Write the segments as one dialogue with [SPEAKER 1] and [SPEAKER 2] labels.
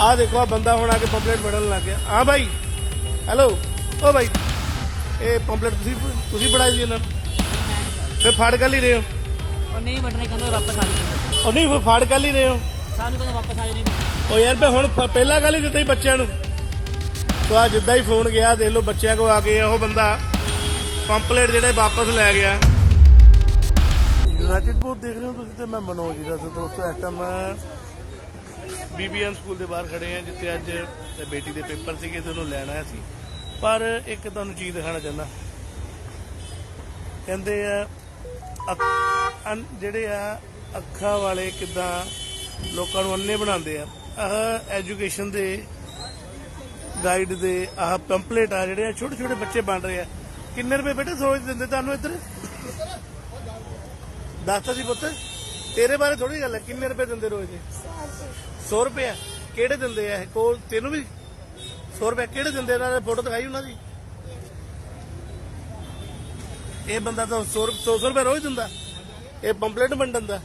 [SPEAKER 1] ਆਹ ਦੇਖੋ ਆ ਬੰਦਾ ਹੁਣ ਆ ਕੇ ਪੰਪਲੇਟ ਫੜਨ ਲੱਗ ਗਿਆ। ਹਾਂ ਭਾਈ। ਹੈਲੋ ਓ ਭਾਈ ਇਹ ਪੰਪਲੇਟ ਤੁਸੀਂ ਤੁਸੀਂ ਫੜਾਈ ਸੀ ਇਹਨਾਂ ਨੂੰ? ਫੇ ਫੜ ਕਰ ਹੀ ਰਹੇ ਹੋ?
[SPEAKER 2] ਉਹ ਨਹੀਂ ਬਟਨੇ ਕਹਿੰਦੇ ਵਾਪਸ ਆ ਜਾਓ।
[SPEAKER 1] ਉਹ ਨਹੀਂ ਫਿਰ ਫੜ ਕਰ ਹੀ ਰਹੇ ਹੋ?
[SPEAKER 2] ਸਾਨੂੰ ਕਹਿੰਦੇ ਵਾਪਸ ਆ ਜਾਓ ਨਹੀਂ
[SPEAKER 1] ਉਹ ਯਾਰ ਮੈਂ ਹੁਣ ਫ- ਪਹਿਲਾਂ ਗੱਲ ਹੀ ਦਿੱਤਾ ਬੱਚਿਆਂ ਨੂੰ। ਤੋ ਆ ਜਿੱਦਾਂ ਹੀ ਫੋਨ ਗਿਆ ਦੇਖ ਲਓ ਬੱਚਿਆਂ ਕੋ ਆ ਕੇ ਉਹ ਬੰਦਾ ਪੰਪਲੇਟ ਜਿਹੜੇ ਵਾਪਸ ਲੈ ਗਿਆ। ਯੂਨਾਈਟਿਡ ਬੋਰਡ ਦੇਖ ਰਹੇ ਹੋ ਤੁਸੀਂ ਤੇ ਮੈਂ ਮਨੋਜ ਜੀ ਦਾ ਤੇ ਦੋਸਤੋ ਇਸ ਟਾਈਮ ਬੀਬੀਐਮ ਸਕੂਲ ਦੇ ਬਾਹਰ ਖੜੇ ਆ, ਜਿੱਥੇ ਅੱਜ ਬੇਟੀ ਦੇ ਪੇਪਰ ਸੀਗੇ ਤੇ ਉਹਨੂੰ ਲੈਣ ਆਇਆ ਸੀ। ਪਰ ਇੱਕ ਤੁਹਾਨੂੰ ਚੀਜ਼ ਦਿਖਾਣਾ ਚਾਹੁੰਦਾ। ਕਹਿੰਦੇ ਆ ਜਿਹੜੇ ਆ, ਅੱਖਾਂ ਵਾਲੇ ਕਿਦਾਂ ਲੋਕਾਂ ਨੂੰ ਅੰਨੇ ਬਣਾਉਂਦੇ ਆ। ਆਹ ਐਜੂਕੇਸ਼ਨ ਦੇ ਗਾਈਡ ਦੇ ਆਹ ਪੰਪਲੇਟ ਆ, ਜਿਹੜੇ ਆ ਛੋਟੇ ਛੋਟੇ ਬੱਚੇ ਬਣ ਰਹੇ ਆ। ਕਿੰਨੇ ਰੁਪਏ ਬੇਟੇ ਰੋਜ਼ ਦਿੰਦੇ ਤੁਹਾਨੂੰ ਇੱਧਰ? ਦੱਸਤਾ ਸੀ ਪੁੱਤ। ਤੇਰੇ ਬਾਰੇ ਥੋੜੀ ਗੱਲ ਹੈ, ਕਿੰਨੇ ਰੁਪਏ ਦਿੰਦੇ ਰੋਜ਼ ਦੇ? 100 ਰੁਪਏ ਕਿਹੜੇ ਦਿੰਦੇ ਆ ਇਹ? ਕੋਲ ਤੈਨੂੰ ਵੀ 100 ਰੁਪਏ ਕਿਹੜੇ ਦਿੰਦੇ ਇਹਨਾਂ ਨੇ ਫੋਟੋ ਦਿਖਾਈ ਉਹਨਾਂ ਦੀ। ਇਹ ਬੰਦਾ ਤਾਂ 100 100 ਰੁਪਏ ਰੋਜ਼ ਦਿੰਦਾ। ਇਹ ਪੰਪਲੇਟ ਵੰਡਣ ਦਾ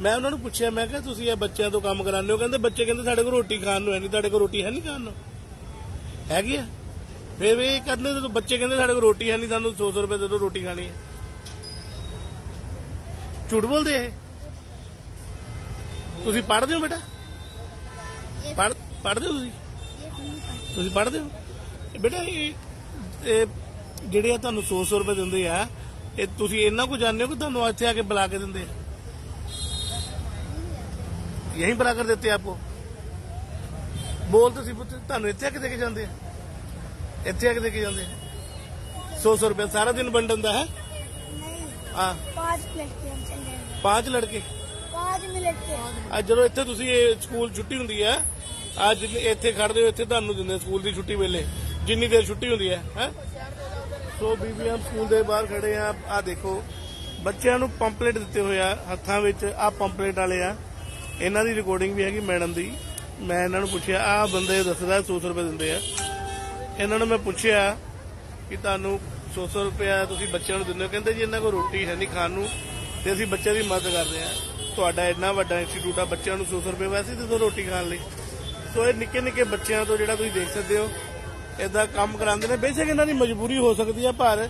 [SPEAKER 1] ਮੈਂ ਉਹਨਾਂ ਨੂੰ ਪੁੱਛਿਆ, ਮੈਂ ਕਿਹਾ, ਤੁਸੀਂ ਇਹ ਬੱਚਿਆਂ ਤੋਂ ਕੰਮ ਕਰਾਉਂਦੇ ਹੋ? ਕਹਿੰਦੇ, ਬੱਚੇ ਕਹਿੰਦੇ, ਸਾਡੇ ਕੋਲ ਰੋਟੀ ਖਾਣ ਨੂੰ ਹੈ ਨਹੀਂ ਤੁਹਾਡੇ ਕੋਲ ਰੋਟੀ ਹੈ ਨਹੀਂ ਖਾਣ ਨੂੰ। ਹੈਗੀ ਆ। ਫਿਰ ਵੀ ਇਹ ਕਰਨੇ ਤੇ ਬੱਚੇ ਕਹਿੰਦੇ, ਸਾਡੇ ਕੋਲ ਰੋਟੀ ਹੈ ਨਹੀਂ ਸਾਨੂੰ 100 ਰੁਪਏ ਦੇ ਦਿਓ, ਰੋਟੀ ਖਾਣੀ ਹੈ। ਝੂਠ ਬੋਲਦੇ ਇਹ। ਤੁਸੀਂ ਪੜਦੇ ਹੋ ਬੇਟਾ? ਪੜ੍ਹ ਪੜ੍ਹਦੇ ਹੋ ਤੁਸੀਂ? ਤੁਸੀਂ ਪੜ੍ਹਦੇ ਹੋ? ਬੇਟਾ ਇਹ ਜਿਹੜੇ ਆ ਤੁਹਾਨੂੰ 100 ਰੁਪਏ ਦਿੰਦੇ ਆ ਇਹ ਤੁਸੀਂ ਇੰਨਾ ਕੁ ਜਾਣਦੇ ਹੋ ਕਿ ਤੁਹਾਨੂੰ ਇੱਥੇ ਆ ਕੇ ਬੁਲਾ ਕੇ ਦਿੰਦੇ ਆ? यहीं बुला कर देते आपको बोल तो सी पुत्र ਤੁਹਾਨੂੰ ਇੱਥੇ ਆ ਕੇ ਦੇ ਕੇ ਜਾਂਦੇ ਆ। ਇੱਥੇ ਆ ਕੇ ਦੇ ਕੇ ਜਾਂਦੇ ਆ। 100 100 ਰੁਪਏ ਸਾਰਾ ਦਿਨ ਵੰਡਨ ਦਾ ਹੈ?
[SPEAKER 3] ਨਹੀਂ।
[SPEAKER 1] ਹਾਂ। 5 ਲੜਕੇ
[SPEAKER 3] 5 ਲੜਕੇ?
[SPEAKER 1] 5 ਜਦੋਂ ਇੱਥੇ ਤੁਸੀਂ ਇਹ ਸਕੂਲ ਛੁੱਟੀ ਹੁੰਦੀ ਹੈ, ਅੱਜ ਇੱਥੇ ਖੜਦੇ ਹੋ, ਇੱਥੇ ਤੁਹਾਨੂੰ ਦਿੰਦੇ ਸਕੂਲ ਦੀ ਛੁੱਟੀ ਵੇਲੇ। ਜਿੰਨੀ ਦੇਰ ਛੁੱਟੀ ਹੁੰਦੀ ਹੈ ਹੈ? ਸੋ ਬੀਬੀਐਮ ਸਕੂਲ ਦੇ ਬਾਹਰ ਖੜੇ ਆ ਆ ਦੇਖੋ। ਬੱਚਿਆਂ ਨੂੰ ਪੰਪਲੇਟ ਦਿੱਤੇ ਹੋਏ ਹੱਥਾਂ ਵਿੱਚ ਆ ਪੰਪਲੇਟ ਵਾਲੇ ਆ। ਇਹਨਾਂ ਦੀ ਰਿਕਾਰਡਿੰਗ ਵੀ ਹੈਗੀ ਮੈਡਮ ਦੀ। ਮੈਂ ਇਹਨਾਂ ਨੂੰ ਪੁੱਛਿਆ ਆ ਬੰਦੇ ਦੱਸਦਾ 100 ਰੁਪਏ ਦਿੰਦੇ ਆ। ਇਹਨਾਂ ਨੂੰ ਮੈਂ ਪੁੱਛਿਆ ਕਿ ਤੁਹਾਨੂੰ 100 ਰੁਪਏ ਤੁਸੀਂ ਬੱਚਿਆਂ ਨੂੰ ਦਿੰਦੇ ਹੋ? ਕਹਿੰਦੇ ਜੀ, ਇਹਨਾਂ ਕੋਲ ਰੋਟੀ ਹੈ ਨਹੀਂ ਖਾਣ ਨੂੰ, ਤੇ ਅਸੀਂ ਬੱਚਿਆਂ ਦੀ ਮਦਦ ਕਰਦੇ ਆ। ਤੁਹਾਡਾ ਇੰਨਾ ਵੱਡਾ ਇੰਸਟੀਚਿਊਟ ਆ ਬੱਚਿਆਂ ਨੂੰ 100 ਰੁਪਏ ਵੈਸੇ ਦੇ ਦਿਓ ਰੋਟੀ ਖਾਣ ਲਈ। ਸੋ ਇਹ ਨਿੱਕੇ ਨਿੱਕੇ ਬੱਚਿਆਂ ਤੋਂ ਜਿਹੜਾ ਤੁਸੀਂ ਦੇਖ ਸਕਦੇ ਹੋ ਇਦਾਂ ਕੰਮ ਕਰਾਉਂਦੇ ਨੇ। ਬੇਸ਼ੱਕ ਇਹਨਾਂ ਦੀ ਮਜਬੂਰੀ ਹੋ ਸਕਦੀ ਹੈ ਪਰ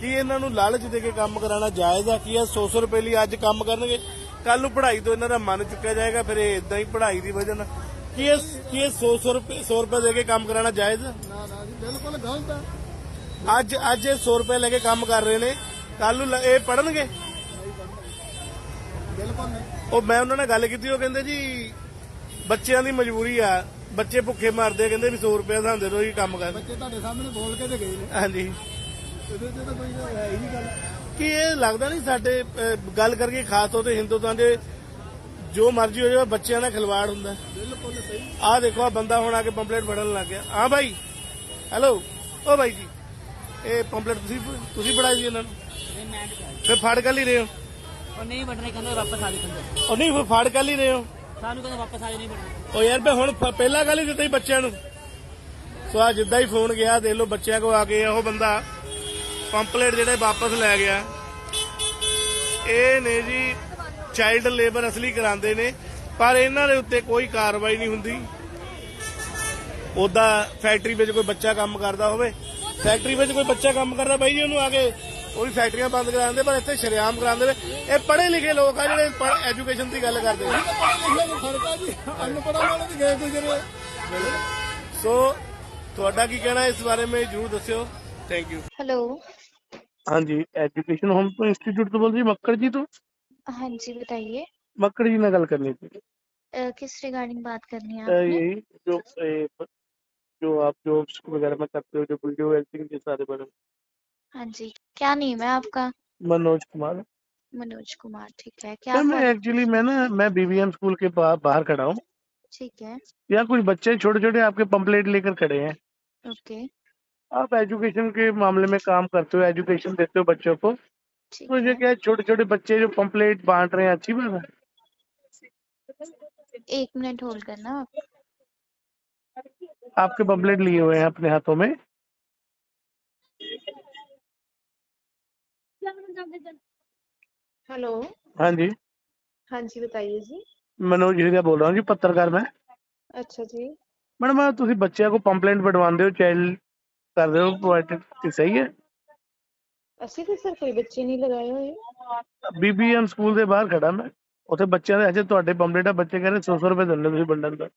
[SPEAKER 1] ਕੀ ਇਹਨਾਂ ਨੂੰ ਲਾਲਚ ਦੇ ਕੇ ਕੰਮ ਕਰਾਉਣਾ ਜਾਇਜ਼ ਆ ਕੀ ਇਹ 100 ਰੁਪਏ ਲਈ ਅੱਜ ਕੰਮ ਕਰਨਗੇ? ਕੱਲ ਨੂੰ ਪੜ੍ਹਾਈ ਤੋਂ ਇਹਨਾਂ ਦਾ ਮਨ ਚੁੱਕਿਆ ਜਾਏਗਾ ਫਿਰ ਇਹ ਇਦਾਂ ਹੀ ਪੜ੍ਹਾਈ ਦੀ ਵਜ੍ਹਾ ਨਾਲ। ਕੀ ਇਹ ਕੀ ਇਹ 100 100 ਰੁਪਏ 100 ਰੁਪਏ ਦੇ ਕੇ ਕੰਮ ਕਰਾਉਣਾ ਜਾਇਜ਼ ਆ?
[SPEAKER 4] ਨਾ ਨਾ ਜੀ ਬਿਲਕੁਲ ਗਲਤ ਹੈ
[SPEAKER 1] ਅੱਜ ਅੱਜ ਇਹ 100 ਰੁਪਏ ਲੈ ਕੇ ਕੰਮ ਕਰ ਰਹੇ ਨੇ। ਕੱਲ ਨੂੰ ਇਹ ਪੜਨਗੇ ਉਹ ਮੈਂ ਉਹਨਾਂ ਨਾਲ ਗੱਲ ਕੀਤੀ ਉਹ ਕਹਿੰਦੇ ਜੀ ਬੱਚਿਆਂ ਦੀ ਮਜਬੂਰੀ ਆ ਬੱਚੇ ਭੁੱਖੇ ਮਰਦੇ ਆ, ਕਹਿੰਦੇ ਵੀ 100 ਰੁਪਏ ਸਾਨੂੰ ਦੇ ਦਿਓ ਜੀ ਕੰਮ ਕਰ
[SPEAKER 4] ਬੱਚੇ ਤੁਹਾਡੇ ਸਾਹਮਣੇ ਬੋਲ ਕੇ ਤੇ ਗਏ ਨੇ।
[SPEAKER 1] ਹਾਂਜੀ।
[SPEAKER 4] ਇਹਦੇ ਤੇ ਤਾਂ ਕੋਈ ਹੈ ਹੀ ਨਹੀਂ ਗੱਲ।
[SPEAKER 1] ਕਿ ਇਹ ਲੱਗਦਾ ਨਹੀਂ ਸਾਡੇ ਅਹ, ਗੱਲ ਕਰਕੇ ਖਾਸ ਤੌਰ ਤੇ ਹਿੰਦੁਸਤਾਨ ਦੇ ਜੋ ਮਰਜ਼ੀ ਹੋ ਜਾਵੇ ਬੱਚਿਆਂ ਨਾਲ ਖਿਲਵਾੜ ਹੁੰਦਾ।
[SPEAKER 4] ਬਿਲਕੁਲ ਸਹੀ।
[SPEAKER 1] ਆਹ ਦੇਖੋ ਆ ਬੰਦਾ ਹੁਣ ਆ ਕੇ ਪੰਪਲੇਟ ਫੜਨ ਲੱਗ ਗਿਆ। ਹਾਂ ਭਾਈ ਹੈਲੋ। ਓ ਭਾਈ ਜੀ। ਇਹ ਪੰਪਲੇਟ ਤੁਸੀਂ ਤੁਸੀਂ ਫੜਾਈ ਸੀ ਇਹਨਾਂ ਨੂੰ? ਫਿਰ ਫੜ ਕਰ ਹੀ ਰਹੇ ਹੋ?
[SPEAKER 2] ਉਹ ਨਹੀਂ ਬਟਨੇ ਕਹਿੰਦੇ ਵਾਪਸ ਆ ਜਾਓ ਕਹਿੰਦੇ।
[SPEAKER 1] ਉਹ ਨਹੀਂ ਫਿਰ ਫੜ ਕਰ ਹੀ ਰਹੇ ਹੋ।
[SPEAKER 2] ਸਾਨੂੰ ਕਹਿੰਦੇ ਵਾਪਸ ਆ ਜਾਓ ਨਹੀਂ ਬਟਨੇ
[SPEAKER 1] ਉਹ ਯਾਰ ਮੈਂ ਹੁਣ ਫ- ਪਹਿਲਾਂ ਗੱਲ ਹੀ ਦਿੱਤਾ ਬੱਚਿਆਂ ਨੂੰ। ਸੋ ਆ ਜਿੱਦਾਂ ਹੀ ਫੋਨ ਗਿਆ ਦੇਖ ਲਓ ਬੱਚਿਆਂ ਕੋ ਆ ਕੇ ਉਹ ਬੰਦਾ ਪੰਪਲੇਟ ਜਿਹੜੇ ਵਾਪਸ ਲੈ ਗਿਆ। ਇਹ ਨੇ ਜੀ ਚਾਈਲਡ ਲੇਬਰ ਅਸਲੀ ਕਰਾਉਂਦੇ ਨੇ ਪਰ ਇਹਨਾਂ ਦੇ ਉੱਤੇ ਕੋਈ ਕਾਰਵਾਈ ਨਹੀਂ ਹੁੰਦੀ। ਉਹਦਾ ਫੈਕਟਰੀ ਵਿੱਚ ਕੋਈ ਬੱਚਾ ਕੰਮ ਕਰਦਾ ਹੋਵੇ। ਫੈਕਟਰੀ ਵਿੱਚ ਕੋਈ ਬੱਚਾ ਕੰਮ ਕਰਦਾ ਬਾਈ ਜੀ ਉਹਨੂੰ ਆ ਕੇ ਉਹ ਵੀ ਫੈਕਟਰੀਆਂ ਬੰਦ ਕਰਾਉਂਦੇ ਪਰ ਇੱਥੇ ਸ਼ਰੇਆਮ ਕਰਾਉਂਦੇ ਨੇ ਇਹ ਪੜ੍ਹੇ ਲਿਖੇ ਲੋਕ ਆ ਜਿਹੜੇ ਐਜੂਕੇਸ਼ਨ ਦੀ ਗੱਲ ਕਰਦੇ ਨੇ
[SPEAKER 4] ਫਰਕ ਆ ਜੀ ਅਨਪੜ੍ਹਾਂ ਵਾਲੇ ਵੀ ਗਏ ਗੁਜ਼ਰੇ
[SPEAKER 1] ਸੋ ਤੁਹਾਡਾ ਕੀ ਕਹਿਣਾ ਇਸ ਬਾਰੇ ਵਿੱਚ ਜਰੂਰ ਦੱਸਿਓ ਥੈਂਕ ਯੂ
[SPEAKER 3] हेलो
[SPEAKER 1] ਹਾਂਜੀ ਐਜੂਕੇਸ਼ਨ ਹੋਮ ਤੋਂ ਇੰਸਟੀਚਿਊਟ ਤੋਂ ਬੋਲ ਜੀ ਮੱਕੜ ਜੀ ਤੋਂ
[SPEAKER 3] हाँ जी बताइए
[SPEAKER 1] मक्कड़ जी ਨਾਲ ਗੱਲ ਕਰਨੀ थी
[SPEAKER 3] अ, किस रिगार्डिंग बात करनी है
[SPEAKER 1] अ,
[SPEAKER 3] आपने
[SPEAKER 1] यही जो ए, जो आप जॉब्स वगैरह में करते हो जो वीडियो एडिटिंग के सारे बारे में
[SPEAKER 3] हाँ जी। क्या नेम है आपका?
[SPEAKER 1] मनोज कुमार।
[SPEAKER 3] मनोज कुमार ठीक है। क्या
[SPEAKER 1] सर मैं एक्चुअली मैं ना मैं बीबीएम स्कूल के बा- बाहर खड़ा हूँ।
[SPEAKER 3] ठीक है।
[SPEAKER 1] यहाँ कुछ बच्चे छोटे छोटे आपके पंपलेट लेकर खड़े हैं।
[SPEAKER 3] ओके।
[SPEAKER 1] आप एजुकेशन के मामले में काम करते हो एजुकेशन देते हो बच्चों को।
[SPEAKER 3] ठीक
[SPEAKER 1] तो ये
[SPEAKER 3] है।
[SPEAKER 1] क्या छोटे छोटे बच्चे जो पंपलेट बांट रहे हैं अच्छी बात है?
[SPEAKER 3] एक मिनट होल्ड करना आप।
[SPEAKER 1] आपके पंपलेट लिए हुए हैं अपने हाथों में।
[SPEAKER 5] हेलो
[SPEAKER 1] हाँ जी
[SPEAKER 5] हाँ जी बताइए जी
[SPEAKER 1] मनोज हिरिया बोल रहा हूँ जी पत्रकार मैं
[SPEAKER 3] ਅੱਛਾ ਜੀ
[SPEAKER 1] ਮੈਡਮ ਤੁਸੀਂ ਬੱਚਿਆਂ ਕੋ ਕੰਪਲੇਂਟ ਬਣਵਾਉਂਦੇ ਹੋ ਚਾਈਲਡ ਕਰਦੇ ਹੋ ਪ੍ਰੋਵਾਈਡ ਕਿ ਸਹੀ ਹੈ
[SPEAKER 3] ਅਸੀਂ ਤਾਂ ਸਰ ਕੋਈ ਬੱਚੇ ਨਹੀਂ ਲਗਾਏ ਹੋਏ
[SPEAKER 1] ਬੀਬੀਐਮ ਸਕੂਲ ਦੇ ਬਾਹਰ ਖੜਾ ਮੈਂ ਉੱਥੇ ਬੱਚਿਆਂ ਦੇ ਅਜੇ ਤੁਹਾਡੇ ਕੰਪਲੇਂਟ ਆ ਬੱਚੇ ਕਹਿੰਦੇ 100 100 ਰੁਪਏ ਦਿੰਦੇ ਤੁਸੀਂ ਵੰਡਣ ਦਾ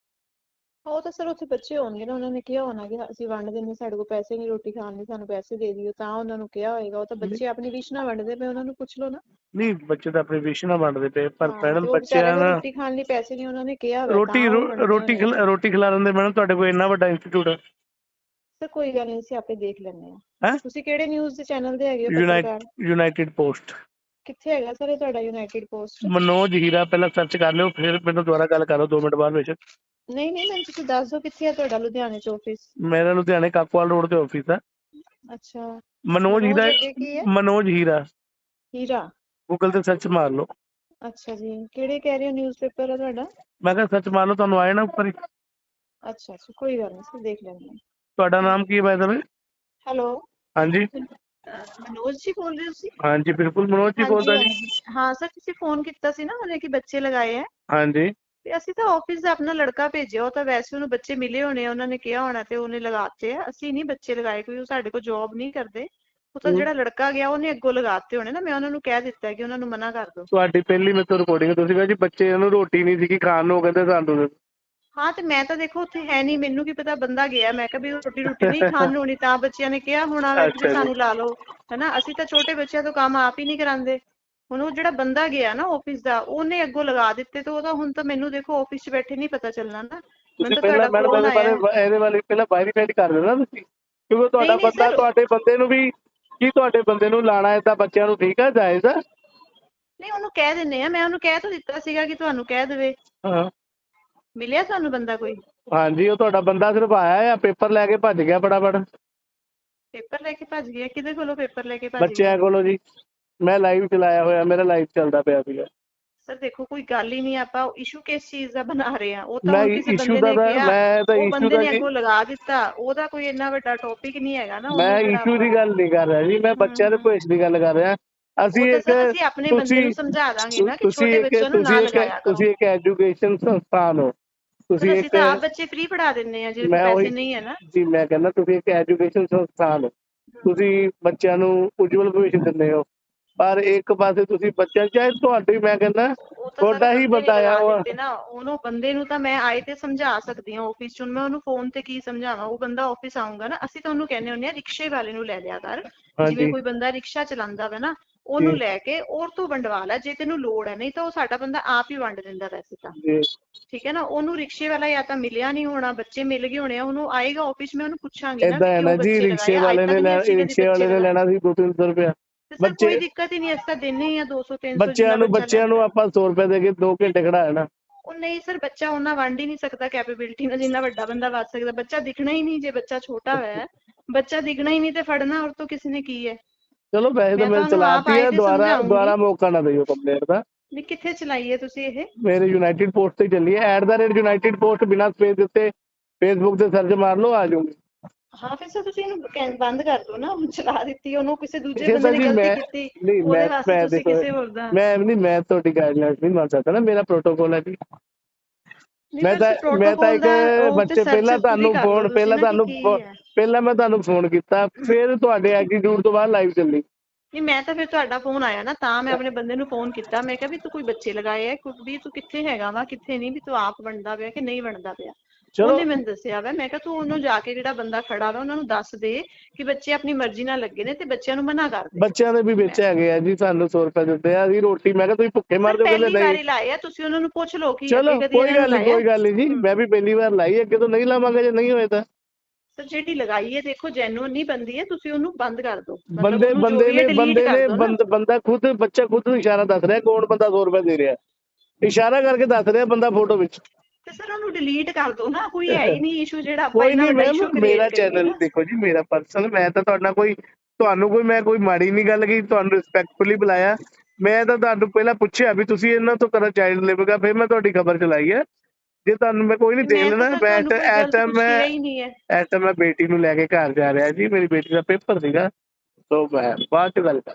[SPEAKER 3] ਉਹ ਤਾਂ ਸਰ ਉੱਥੇ ਬੱਚੇ ਹੋਣਗੇ ਨਾ ਉਹਨਾਂ ਨੇ ਕਿਹਾ ਹੋਣਾ ਕਿ ਅਸੀਂ ਵੰਡ ਦਿੰਦੇ ਸਾਡੇ ਕੋਲ ਪੈਸੇ ਨਹੀਂ ਰੋਟੀ ਖਾਣ ਦੇ ਸਾਨੂੰ ਪੈਸੇ ਦੇ ਦਿਓ ਤਾਂ ਉਹਨਾਂ ਨੂੰ ਕਿਹਾ ਹੋਏਗਾ ਉਹ ਤਾਂ ਬੱਚੇ ਆਪਣੀ ਵਿਸ਼ ਨਾਲ ਵੰਡਦੇ ਪਏ ਉਹਨਾਂ ਨੂੰ ਪੁੱਛ ਲਓ ਨਾ।
[SPEAKER 1] ਨਹੀਂ ਬੱਚੇ ਤਾਂ ਆਪਣੀ ਵਿਸ਼ ਨਾਲ ਵੰਡਦੇ ਪਏ ਪਰ
[SPEAKER 3] ਹਾਂ,
[SPEAKER 1] ਮੈਡਮ
[SPEAKER 3] ਜੋ
[SPEAKER 1] ਬੱਚਿਆਂ
[SPEAKER 3] ਵਿਚਾਰਿਆਂ ਕੋਲ
[SPEAKER 1] ਨਾਲ
[SPEAKER 3] ਰੋਟੀ ਖਾਣ ਲਈ ਪੈਸੇ ਨਹੀਂ ਉਹਨਾਂ ਨੇ ਕਿਹਾ ਹੋਇਆ
[SPEAKER 1] ਰੋਟੀ
[SPEAKER 3] ਤਾਂ ਉਹ
[SPEAKER 1] ਰੋ-
[SPEAKER 3] ਵੰਡਦੇ
[SPEAKER 1] ਰੋਟੀ। ਖਿਲਾ- ਰੋਟੀ ਖਿਲਾ ਦਿੰਦੇ ਮੈਡਮ ਤੁਹਾਡੇ ਕੋਲ ਇੰਨਾ ਵੱਡਾ ਇੰਸਟੀਚਿਊਟ ਹੈ।
[SPEAKER 3] ਸਰ ਕੋਈ ਗੱਲ ਨਹੀਂ ਅਸੀਂ ਆਪੇ ਦੇਖ ਲੈਂਦੇ
[SPEAKER 1] ਹੈਂ?
[SPEAKER 3] ਹਾਂ? ਤੁਸੀਂ ਕਿਹੜੇ ਨਿਊਜ਼ ਦੇ ਚੈਨਲ ਤੇ ਹੈਗੇ ਹੋ ਪੱਤਰਕਾਰ?
[SPEAKER 1] ਯੂਨਾਈਟਿਡ ਪੋਸਟ
[SPEAKER 3] ਕਿੱਥੇ ਹੈਗਾ ਸਰ ਇਹ ਤੁਹਾਡਾ ਯੂਨਾਈਟਿਡ ਪੋਸਟ
[SPEAKER 1] ਮਨੋਜ ਹੀਰਾ ਪਹਿਲਾਂ ਸਰਚ ਕਰ ਲਿਓ ਫਿਰ ਮੈਨੂੰ ਦੁਬਾਰਾ ਗੱਲ ਕਰੋ 2 ਮਿੰਟ ਬਾਅਦ ਵਿੱਚ।
[SPEAKER 3] ਨਹੀਂ ਨਹੀਂ ਮੈਨੂੰ ਤੁਸੀਂ ਦੱਸ ਦਿਓ ਕਿੱਥੇ ਹੈ ਤੁਹਾਡਾ ਲੁਧਿਆਣੇ ਚ ਆਫਿਸ
[SPEAKER 1] ਮੇਰਾ ਲੁਧਿਆਣੇ ਕਾਕਵਾਲ ਰੋਡ ਤੇ ਆਫਿਸ ਹੈ
[SPEAKER 3] ਅੱਛਾ।
[SPEAKER 1] ਮਨੋਜ ਹੀਰਾ? ਮਨੋਜ ਹੀਰਾ।
[SPEAKER 3] ਹੀਰਾ?
[SPEAKER 1] ਗੂਗਲ ਤੇ ਸਰਚ ਮਾਰ ਲਓ।
[SPEAKER 3] ਅੱਛਾ ਜੀ ਕਿਹੜੇ ਕਹਿ ਰਹੇ ਹੋ ਨਿਊਜ਼ਪੇਪਰ ਹੈ ਤੁਹਾਡਾ?
[SPEAKER 1] ਮੈਂ ਕਿਹਾ ਸਰਚ ਮਾਰ ਲਓ ਤੁਹਾਨੂੰ ਆਏ ਨਾ ਉੱਪਰ
[SPEAKER 3] ਅੱਛਾ ਅੱਛਾ ਕੋਈ ਗੱਲ ਨਹੀਂ ਸਰ ਦੇਖ ਲੈਂਦੇ
[SPEAKER 1] ਤੁਹਾਡਾ ਨਾਮ ਕੀ ਹੈ ਬਾਈ ਦਾ ਵੇ
[SPEAKER 3] ਹੈਲੋ?
[SPEAKER 1] ਹਾਂਜੀ।
[SPEAKER 3] ਮਨੋਜ ਜੀ ਬੋਲ ਰਹੇ ਹੋ ਤੁਸੀਂ
[SPEAKER 1] ਹਾਂਜੀ ਬਿਲਕੁਲ ਮਨੋਜ ਜੀ ਬੋਲਦਾ ਜੀ।
[SPEAKER 3] ਹਾਂ ਸਰ ਤੁਸੀਂ ਫੋਨ ਕੀਤਾ ਸੀ ਨਾ ਉਹਨੇ ਕਿ ਬੱਚੇ ਲਗਾਏ ਹੈ
[SPEAKER 1] ਹਾਂਜੀ
[SPEAKER 3] ਤੇ ਅਸੀਂ ਤਾਂ ਆਫਿਸ ਦਾ ਆਪਣਾ ਲੜਕਾ ਭੇਜਿਆ ਉਹ ਤਾਂ ਵੈਸੇ ਉਹਨੂੰ ਬੱਚੇ ਮਿਲੇ ਹੋਣੇ ਆ ਉਹਨਾਂ ਨੇ ਕਿਹਾ ਹੋਣਾ ਤੇ ਉਹਨੇ ਲਗਾਤੇ ਆ ਅਸੀਂ ਨਹੀਂ ਬੱਚੇ ਲਗਾਏ ਕੋਈ ਉਹ ਸਾਡੇ ਕੋਲ ਜੌਬ ਨਹੀਂ ਕਰਦੇ ਉਹ ਤਾਂ
[SPEAKER 1] ਹਮ।
[SPEAKER 3] ਜਿਹੜਾ ਲੜਕਾ ਗਿਆ ਉਹਨੇ ਅੱਗੋਂ ਲਗਾਤੇ ਹੋਣੇ ਨਾ ਮੈਂ ਉਹਨਾਂ ਨੂੰ ਕਹਿ ਦਿੱਤਾ ਕਿ ਉਹਨਾਂ ਨੂੰ ਮਨਾ ਕਰ ਦਿਓ
[SPEAKER 1] ਤੁਹਾਡੀ ਪਹਿਲੀ ਮੇਰੇ ਤੋਂ ਰਿਕਾਰਡਿੰਗ ਤੁਸੀਂ ਕਿਹਾ ਜੀ ਬੱਚੇ ਨੂੰ ਰੋਟੀ ਨਹੀਂ ਸੀਗੀ ਖਾਣ ਨੂੰ ਉਹ ਕਹਿੰਦੇ ਸਾਨੂੰ।
[SPEAKER 3] ਹਾਂ ਤੇ ਮੈਂ ਤਾਂ ਦੇਖੋ ਉੱਥੇ ਹੈ ਨਹੀਂ ਮੈਨੂੰ ਕੀ ਪਤਾ ਬੰਦਾ ਗਿਆ ਮੈਂ ਕਿਹਾ ਵੀ ਉਹ ਰੋਟੀ ਰੋਟੀ ਨਹੀਂ ਖਾਣ ਨੂੰ ਹੋਣੀ ਤਾਂ ਬੱਚਿਆਂ ਨੇ ਕਿਹਾ ਹੋਣਾ ਵੀ
[SPEAKER 1] ਜੀ।
[SPEAKER 3] ਸਾਨੂੰ ਲਾ ਲਓ ਹਨਾ ਅਸੀਂ ਤਾਂ ਛੋਟੇ ਬੱਚਿਆਂ ਤੋਂ ਕੰਮ ਆਪ ਹੀ ਨਹੀਂ ਕਰਾਂਦੇ ਹੁਣ ਉਹ ਜਿਹੜਾ ਬੰਦਾ ਗਿਆ ਨਾ ਆਫਿਸ ਦਾ ਉਹਨੇ ਅੱਗੋਂ ਲਗਾ ਦਿੱਤੇ ਤੇ ਉਹਦਾ ਹੁਣ ਤਾਂ ਮੈਨੂੰ ਦੇਖੋ ਆਫਿਸ 'ਚ ਬੈਠੇ ਨਹੀਂ ਪਤਾ ਚੱਲਣਾ ਨਾ।
[SPEAKER 1] ਤੁਸੀਂ
[SPEAKER 3] ਮੈਨੂੰ ਤਾਂ
[SPEAKER 1] ਪਹਿਲਾਂ ਮੈਡਮ ਇਹਦੇ ਬਾਰੇ ਇਹਦੇ ਬਾਰੇ ਪਹਿਲਾਂ ਵੈਰੀਫਾਈਡ ਕਰ ਦੇਣਾ ਤੁਸੀਂ ਕਿਉਂਕਿ ਤੁਹਾਡਾ
[SPEAKER 3] ਨਹੀਂ, ਨਹੀਂ
[SPEAKER 1] ਬੰਦਾ। ਤੁਹਾਡੇ ਬੰਦੇ ਨੂੰ ਵੀ ਕੀ ਤੁਹਾਡੇ ਬੰਦੇ ਨੂੰ ਲਾਣਾ ਏਦਾਂ ਬੱਚਿਆਂ ਨੂੰ ਠੀਕ ਹੈ ਜਾਇਜ਼ ਹੈ
[SPEAKER 3] ਨਹੀਂ ਉਹਨੂੰ ਕਹਿ ਦਿੰਨੇ ਆ ਮੈਂ ਉਹਨੂੰ ਕਹਿ ਤਾਂ ਦਿੱਤਾ ਸੀਗਾ ਕਿ ਤੁਹਾਨੂੰ ਕਹਿ ਦੇਵੇ।
[SPEAKER 1] ਹਾਂ।
[SPEAKER 3] ਮਿਲਿਆ ਤੁਹਾਨੂੰ ਬੰਦਾ ਕੋਈ?
[SPEAKER 1] ਹਾਂਜੀ ਉਹ ਤੁਹਾਡਾ ਬੰਦਾ ਸਿਰਫ ਆਇਆ ਆ ਪੇਪਰ ਲੈ ਕੇ ਭੱਜ ਗਿਆ ਫਟਾਫਟ।
[SPEAKER 3] ਪੇਪਰ ਲੈ ਕੇ ਭੱਜ ਗਿਆ? ਕਿਹਦੇ ਕੋਲੋਂ ਪੇਪਰ ਲੈ ਕੇ ਭੱਜ ਗਿਆ?
[SPEAKER 1] ਬੱਚਿਆਂ ਕੋਲੋਂ ਜੀ। ਮੈਂ ਲਾਈਵ ਚਲਾਇਆ ਹੋਇਆ ਮੇਰਾ ਲਾਈਵ ਚੱਲਦਾ ਪਿਆ ਸੀਗਾ।
[SPEAKER 3] ਸਰ ਦੇਖੋ ਕੋਈ ਗੱਲ ਹੀ ਨਹੀਂ ਆਪਾਂ ਇਸ਼ੂ ਕਿਸ ਚੀਜ਼ ਦਾ ਬਣਾ ਰਹੇ ਆ ਉਹ ਤਾਂ ਕਿਸੇ ਬੰਦੇ
[SPEAKER 1] ਦਾ
[SPEAKER 3] ਨੇ ਕਿਹਾ
[SPEAKER 1] ਮੈਂ ਤਾਂ
[SPEAKER 3] ਉਹ
[SPEAKER 1] issue
[SPEAKER 3] ਬੰਦੇ
[SPEAKER 1] ਦਾ
[SPEAKER 3] ਨੇ ਅੱਗੋਂ ਲਗਾ ਦਿੱਤਾ। ਉਹਦਾ ਕੋਈ ਇੰਨਾ ਵੱਡਾ ਟੌਪਿਕ ਨਹੀਂ ਹੈਗਾ ਨਾ
[SPEAKER 1] ਮੈਂ ਇਸ਼ੂ ਦੀ ਗੱਲ ਨਹੀਂ ਕਰ ਰਿਹਾ ਜੀ ਮੈਂ ਬੱਚਿਆਂ ਦੇ। ਭਵਿੱਖ ਦੀ ਗੱਲ ਕਰ ਰਿਹਾ। ਅਸੀਂ ਇੱਕ
[SPEAKER 3] ਅਸੀਂ ਆਪਣੇ ਬੰਦੇ ਨੂੰ
[SPEAKER 1] ਤੁਸੀਂ
[SPEAKER 3] ਸਮਝਾ ਦਾਂਗੇ ਨਾ ਕਿ
[SPEAKER 1] ਤੁਸੀਂ
[SPEAKER 3] ਛੋਟੇ ਬੱਚਿਆਂ ਨੂੰ
[SPEAKER 1] ਤੁਸੀਂ
[SPEAKER 3] ਨਾ ਲਗਾਇਆ
[SPEAKER 1] ਤੁਸੀਂ ਇੱਕ ਐਜੂਕੇਸ਼ਨ ਸੰਸਥਾਨ ਹੋ। ਤੁਸੀਂ
[SPEAKER 3] ਅਸੀਂ
[SPEAKER 1] ਇੱਕ
[SPEAKER 3] ਤਾਂ ਆਪ ਬੱਚੇ ਫ੍ਰੀ ਪੜਾ ਦਿੰਨੇ ਆ
[SPEAKER 1] ਮੈਂ
[SPEAKER 3] ਕੋਲ ਪੈਸੇ
[SPEAKER 1] ਉਹੀ-
[SPEAKER 3] ਨਹੀਂ ਹੈ ਨਾ।
[SPEAKER 1] ਜੀ ਮੈਂ ਕਹਿੰਦਾ ਤੁਸੀਂ ਇੱਕ ਐਜੂਕੇਸ਼ਨ ਸੰਸਥਾਨ ਹੋ। ਤੁਸੀਂ ਬੱਚਿਆਂ ਨੂੰ ਉਜਵਲ ਭਵਿੱਖ ਦਿੰਦੇ ਹੋ। ਪਰ ਇੱਕ ਪਾਸੇ ਤੁਸੀਂ ਬੱਚਿਆਂ ਚਾਹੇ ਤੁਹਾਡੀ ਮੈਂ ਕਹਿੰਦਾ
[SPEAKER 3] ਉਹ ਤਾਂ ਸਰ
[SPEAKER 1] ਤੁਹਾਡਾ ਹੀ
[SPEAKER 3] ਬੰਦੇ
[SPEAKER 1] ਆ ਉਹ
[SPEAKER 3] ਦਿੱਤੇ ਨਾ ਉਹਨੂੰ ਬੰਦੇ ਨੂੰ ਤਾਂ ਮੈਂ ਆਏ ਤੇ ਸਮਝਾ ਸਕਦੀ ਹਾਂ ਆਫਿਸ ਚ। ਹੁਣ ਮੈਂ ਉਹਨੂੰ ਫੋਨ ਤੇ ਕੀ ਸਮਝਾਵਾਂ? ਉਹ ਬੰਦਾ ਆਫਿਸ ਆਊਗਾ ਨਾ ਅਸੀਂ ਤਾਂ ਉਹਨੂੰ ਕਹਿੰਦੇ ਹੁੰਦੇ ਆ ਰਿਕਸ਼ੇ ਵਾਲੇ ਨੂੰ ਲੈ ਲਿਆ ਕਰ।
[SPEAKER 1] ਹਾਂਜੀ।
[SPEAKER 3] ਜਿਵੇਂ ਕੋਈ ਬੰਦਾ ਰਿਕਸ਼ਾ ਚਲਾਉਂਦਾ ਵਾ ਨਾ ਉਹਨੂੰ। ਲੈ ਕੇ ਔਰ ਤੋਂ ਵੰਡਵਾ ਲੈ ਜੇ ਤੈਨੂੰ ਲੋੜ ਹੈ ਨਹੀਂ ਤਾਂ ਉਹ ਸਾਡਾ ਬੰਦਾ ਆਪ ਹੀ ਵੰਡ ਦਿੰਦਾ ਵੈਸੇ ਤਾਂ। ਠੀਕ ਹੈ ਨਾ? ਉਹਨੂੰ ਰਿਕਸ਼ੇ ਵਾਲਾ ਜਾਂ ਤਾਂ ਮਿਲਿਆ ਨਹੀਂ ਹੋਣਾ ਬੱਚੇ ਮਿਲ ਗਏ ਹੋਣੇ ਉਹਨੂੰ ਆਏਗਾ ਆਫਿਸ ਮੈਂ ਉਹਨੂੰ ਪੁੱਛਾਂਗੀ ਨਾ
[SPEAKER 1] ਏਦਾਂ ਹੈ ਨਾ ਜੀ
[SPEAKER 3] ਬੱਚੇ
[SPEAKER 1] ਰਿਕਸ਼ੇ ਵਾਲੇ ਨੇ ਲੈਣਾ ਰਿਕਸ਼ੇ ਵਾਲੇ
[SPEAKER 3] ਬੱਚੇ
[SPEAKER 1] ਨੇ। ਲੈਣਾ ਸੀ 2-300 ਰੁਪਇਆ।
[SPEAKER 3] ਤੇ ਸਰ ਕੋਈ
[SPEAKER 1] ਬੱਚੇ-
[SPEAKER 3] ਦਿੱਕਤ ਹੀ ਨਹੀਂ ਅਸੀਂ ਤਾਂ ਦਿੰਨੇ ਹੀ ਆ 200 300
[SPEAKER 1] ਬੱਚਿਆਂ ਨੂੰ ਬੱਚਿਆਂ ਨੂੰ ਆਪਾਂ 100 ਰੁਪਏ ਦੇ ਕੇ 2 ਘੰਟੇ ਖੜਾਇਆ ਨਾ
[SPEAKER 3] ਉਹ ਨਹੀਂ ਸਰ ਬੱਚਾ ਉਹਨਾਂ ਵੰਡ ਹੀ ਨਹੀਂ ਸਕਦਾ ਕੈਪੇਬਿਲਿਟੀ ਨਾਲ ਜਿੰਨਾ ਵੱਡਾ ਬੰਦਾ ਵੱਧ ਸਕਦਾ। ਬੱਚਾ ਦਿਖਣਾ ਹੀ ਨਹੀਂ ਜੇ ਬੱਚਾ ਛੋਟਾ ਹੋਇਆ। ਹੈ ਬੱਚਾ ਦਿਖਣਾ ਹੀ ਨਹੀਂ ਤੇ ਫੜਨਾ ਔਰ ਤੋਂ ਕਿਸੇ ਨੇ ਕੀ ਹੈ?
[SPEAKER 1] ਚਲੋ ਵੈਸੇ ਤਾਂ
[SPEAKER 3] ਮੈਂ
[SPEAKER 1] ਚਲਾਤੀ ਹੈ ਦੁਬਾਰਾ। ਦੁਬਾਰਾ ਮੌਕਾ ਨਾ ਦਿਓ ਕੰਪਲੇਂਟ ਦਾ।
[SPEAKER 3] ਵੀ ਕਿੱਥੇ ਚਲਾਈਏ ਤੁਸੀਂ ਇਹ?
[SPEAKER 1] ਮੇਰੇ ਯੂਨਾਈਟਿਡ ਪੋਸਟ ਤੇ ਚੱਲੀ ਹੈ at the rate United Post ਬਿਨਾਂ ਸਪੇਸ ਦਿੱਤੇ ਫੇਸਬੁੱਕ ਤੇ ਸਰਚ ਮਾਰ ਲਓ ਆ ਜਾਊਂਗੀ
[SPEAKER 3] ਹਾਂ ਫਿਰ ਸਰ ਤੁਸੀਂ ਇਹਨੂੰ ਬੰਦ ਕਰ ਦਿਓ ਨਾ। ਚਲਾ ਦਿੱਤੀ ਉਹਨੂੰ ਕਿਸੇ ਦੂਜੇ
[SPEAKER 1] ਹੈ
[SPEAKER 3] ਬੰਦੇ ਨੇ ਗਲਤੀ ਕੀਤੀ
[SPEAKER 1] ਨਹੀਂ ਮੈਂ ਮੈਂ
[SPEAKER 3] ਤੁਸੀਂ
[SPEAKER 1] ਦੇਖੋ ਮੈਂ ਨਹੀਂ ਮੈਂ ਤੁਹਾਡੀ ਗਾਈਡਲਾਈਨਸ ਨਹੀਂ ਮੰਨ ਸਕਦਾ ਨਾ। ਮੇਰਾ ਪ੍ਰੋਟੋਕੋਲ ਹੈ ਜੀ।
[SPEAKER 3] ਨਹੀਂ,
[SPEAKER 1] ਮੈਂ ਤਾਂ ਮੈਂ ਤਾਂ ਇੱਕ ਬੱਚੇ ਪਹਿਲਾਂ
[SPEAKER 3] ਹੀ
[SPEAKER 1] ਤੁਹਾਨੂੰ ਫੋਨ ਪਹਿਲਾਂ ਤੁਹਾਨੂੰ
[SPEAKER 3] ਹੈ।
[SPEAKER 1] ਪਹਿਲਾਂ ਮੈਂ ਤੁਹਾਨੂੰ ਫੋਨ ਕੀਤਾ ਫਿਰ ਤੁਹਾਡੇ ਐਟੀਟਿਊਡ ਤੋਂ ਬਾਅਦ ਲਾਈਵ ਚੱਲੀ।
[SPEAKER 3] ਨਹੀਂ ਮੈਂ ਤਾਂ ਫਿਰ ਤੁਹਾਡਾ ਫੋਨ ਆਇਆ ਨਾ ਤਾਂ ਮੈਂ ਆਪਣੇ ਬੰਦੇ ਨੂੰ ਫੋਨ ਕੀਤਾ। ਮੈਂ ਕਿਹਾ ਵੀ ਤੂੰ ਕੋਈ ਬੱਚੇ ਲਗਾਏ ਆ ਕੋਈ ਵੀ ਤੂੰ ਕਿੱਥੇ ਹੈਗਾ ਵਾ ਕਿੱਥੇ ਨਹੀਂ ਵੀ ਤੂੰ ਆਪ ਵੰਡਦਾ ਪਿਆ ਕਿ ਨਹੀਂ ਵੰਡਦਾ ਪਿਆ।
[SPEAKER 1] ਚਲੋ।
[SPEAKER 3] ਉਹਨੇ ਮੈਨੂੰ ਦੱਸਿਆ ਵਾ ਮੈਂ ਕਿਹਾ ਤੂੰ ਉਹਨੂੰ ਜਾ ਕੇ ਜਿਹੜਾ ਬੰਦਾ ਖੜਾ ਵਾ ਉਹਨਾਂ ਨੂੰ ਦੱਸ ਦੇ ਕਿ ਬੱਚੇ ਆਪਣੀ ਮਰਜ਼ੀ ਨਾਲ ਲੱਗੇ ਨੇ ਤੇ ਬੱਚਿਆਂ ਨੂੰ ਮਨਾ ਕਰ ਦੇ।
[SPEAKER 1] ਬੱਚਿਆਂ ਦੇ ਵੀ ਵਿੱਚ ਹੈਗੇ ਆ ਜੀ ਸਾਨੂੰ 100 ਰੁਪਏ ਦਿੰਦੇ ਆ ਅਸੀਂ ਰੋਟੀ ਮੈਂ ਕਿਹਾ ਤੁਸੀਂ ਭੁੱਖੇ ਮਰ ਜਾਓਗੇ
[SPEAKER 3] ਪਹਿਲੀ
[SPEAKER 1] ਨਹੀਂ।
[SPEAKER 3] ਵਾਰੀ ਲਾਏ ਆ ਤੁਸੀਂ ਉਹਨਾਂ ਨੂੰ ਪੁੱਛ ਲਓ ਕਿ
[SPEAKER 1] ਚਲੋ ਕੋਈ ਗੱਲ ਨਹੀਂ ਕੋਈ
[SPEAKER 3] ਲਾਏ ਆ?
[SPEAKER 1] ਗੱਲ ਨਹੀਂ ਜੀ ਮੈਂ ਵੀ ਪਹਿਲੀ ਵਾਰ ਲਾਈ ਅੱਗੇ ਤੋਂ ਨਹੀਂ ਲਾਵਾਂਗੇ ਜੇ ਨਹੀਂ ਹੋਏ ਤਾਂ।
[SPEAKER 3] ਸਰ ਜਿਹੜੀ ਲਗਾਈ ਹੈ ਦੇਖੋ ਜੈਨੂਨ ਨਹੀਂ ਬੰਦੀ ਹੈ ਤੁਸੀਂ ਉਹਨੂੰ ਬੰਦ ਕਰ ਦਿਓ।
[SPEAKER 1] ਬੰਦੇ ਬੰਦੇ ਨੇ ਬੰਦੇ ਨੇ। ਬੰਦ- ਬੰਦਾ ਖੁਦ ਬੱਚਾ ਖੁਦ ਨੂੰ ਇਸ਼ਾਰਾ ਦੱਸ ਰਿਹਾ ਕੌਣ ਬੰਦਾ 100 ਰੁਪਏ ਦੇ ਰਿਹਾ। ਇਸ਼ਾਰਾ ਕਰਕੇ ਦੱਸ ਰਿਹਾ ਬੰਦਾ ਫੋਟੋ ਵਿੱਚ।
[SPEAKER 3] ਤੇ ਸਰ ਉਹਨੂੰ ਡਿਲੀਟ ਕਰ ਦਿਓ ਨਾ ਕੋਈ ਹੈ ਹੀ ਨਹੀਂ ਇਸ਼ੂ ਜਿਹੜਾ ਆਪਾਂ
[SPEAKER 1] ਮੈਮ
[SPEAKER 3] issue create
[SPEAKER 1] ਮੇਰਾ ਚੈਨਲ। ਦੇਖੋ ਜੀ ਮੇਰਾ ਪਰਸਨਲ ਮੈਂ ਤਾਂ ਤੁਹਾਡਾ ਕੋਈ ਤੁਹਾਨੂੰ ਕੋਈ ਮੈਂ ਕੋਈ ਮਾੜੀ ਨਹੀਂ ਗੱਲ ਕੀਤੀ ਤੁਹਾਨੂੰ ਰਿਸਪੈਕਟਫੁਲੀ ਬੁਲਾਇਆ। ਮੈਂ ਤਾਂ ਤੁਹਾਨੂੰ ਪਹਿਲਾਂ ਪੁੱਛਿਆ ਵੀ ਤੁਸੀਂ ਇਹਨਾਂ ਤੋਂ ਕਰਾ ਚਾਈਲਡ ਲੇਬਰ ਫਿਰ ਮੈਂ ਤੁਹਾਡੀ ਖਬਰ ਚਲਾਈ ਹੈ। ਜੇ ਤੁਹਾਨੂੰ ਮੈਂ ਕੋਈ ਨਹੀਂ
[SPEAKER 3] ਤਾਂ
[SPEAKER 1] ਲੈਣਾ ਮੈਂ ਇਸ ਟਾਈਮ ਮੈਂ ਇਸ ਟਾਈਮ ਮੈਂ ਬੇਟੀ ਨੂੰ ਲੈ ਕੇ ਘਰ ਜਾ ਰਿਹਾ ਜੀ ਮੇਰੀ ਬੇਟੀ ਦਾ ਪੇਪਰ ਸੀਗਾ ਤੋਂ ਮੈਂ ਬਾਅਦ ਚ ਗੱਲ ਕਰ